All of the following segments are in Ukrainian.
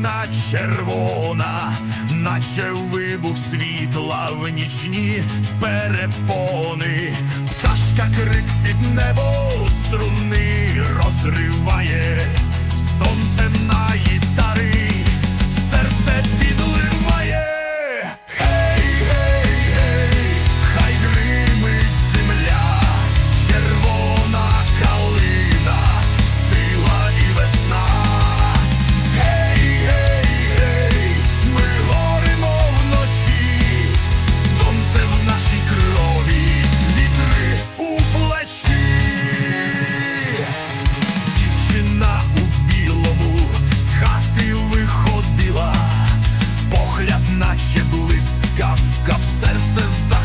вона червона, наче вибух світла в нічні перепони, пташка крик під небо струни розриває. senses.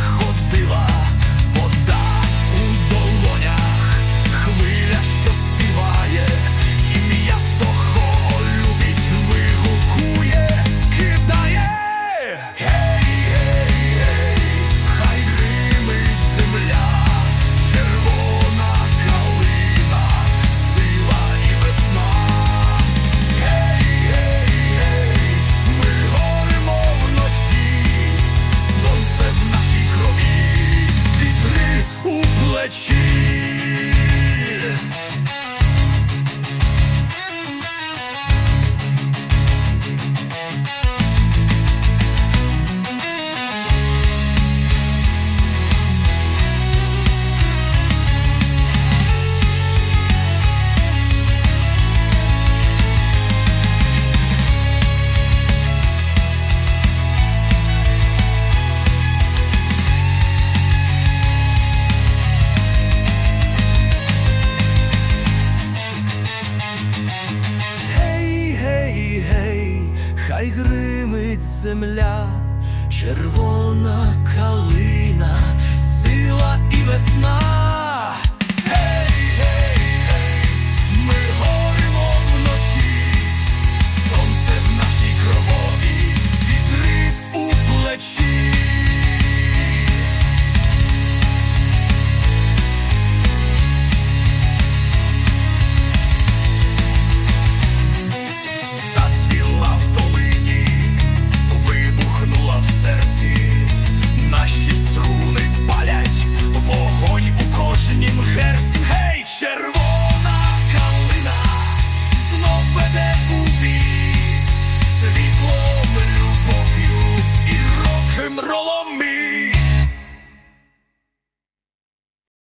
хай гримить земля, червона калина, сила і весна.